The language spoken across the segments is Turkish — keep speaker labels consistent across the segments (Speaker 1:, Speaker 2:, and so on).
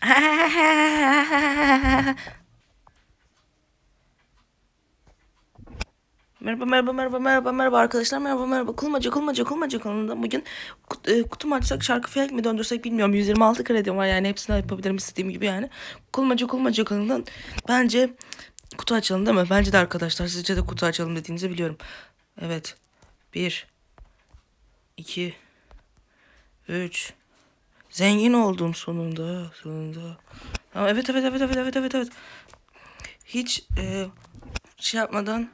Speaker 1: Merhaba merhaba merhaba merhaba merhaba arkadaşlar. Merhaba merhaba. Kulmaca kulmaca kulmaca kanalında bugün e, kutu mu açsak şarkı felek mi döndürsek bilmiyorum. 126 kredim var yani. Hepsini yapabilirim istediğim gibi yani. Kulmaca kulmaca kanalından bence kutu açalım değil mi? Bence de arkadaşlar sizce de kutu açalım dediğinizi biliyorum. Evet. 1 2 3 zengin oldum sonunda sonunda Ama evet evet evet evet evet evet evet hiç e, şey yapmadan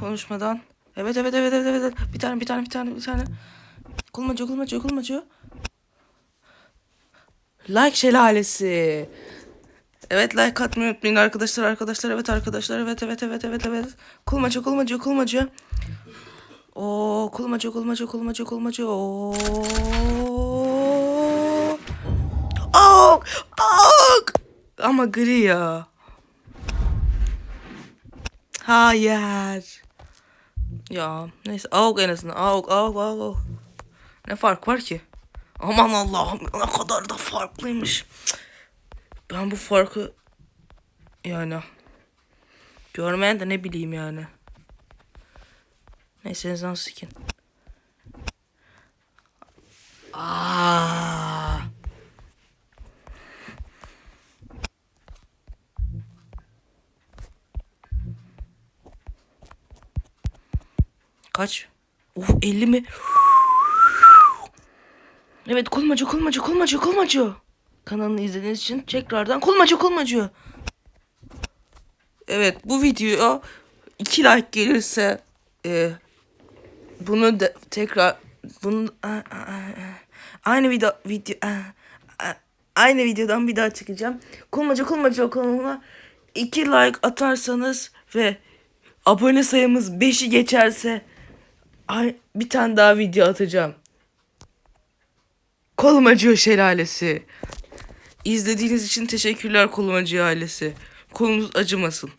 Speaker 1: konuşmadan. Evet evet evet evet evet. Bir tane bir tane bir tane bir tane. Kulmacı kulmacı kulmacı. Like şelalesi. Evet like atmayı unutmayın arkadaşlar arkadaşlar evet arkadaşlar evet evet evet evet evet. Kulmacı kulmacı kulmacı. Oo kulmacı kulmacı kulmacı kulmacı. Oo. Ok ok. Ama gri ya. Hayır. Ya neyse AUG en azından AUG AUG AUG. Ne fark var ki? Aman Allah'ım ne kadar da farklıymış. Ben bu farkı yani görmeyen de ne bileyim yani. Neyse en azından. Kaç? Of 50 mi? Evet kulmacı kulmacı kulmacı kulmacı. Kanalını izlediğiniz için tekrardan kulmacı kulmacı. Evet bu videoya 2 like gelirse e, bunu da tekrar bunu aynı video video aynı videodan bir daha çekeceğim. Kulmacı kulmacı kanalına 2 like atarsanız ve abone sayımız 5'i geçerse bir tane daha video atacağım. Kolum acıyor şelalesi. İzlediğiniz için teşekkürler kolum acıyor ailesi. Kolunuz acımasın.